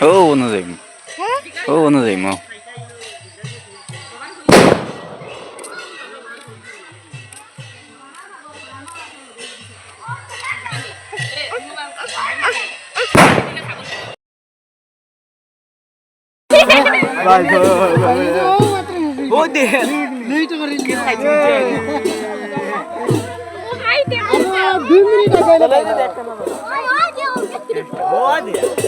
ও অন্য যাইম হ্যাঁ ও অন্য যাইম ও দুই মিনিট আগে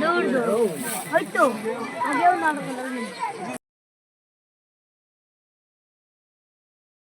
দৌড় দৌড় হয়তো আগেও না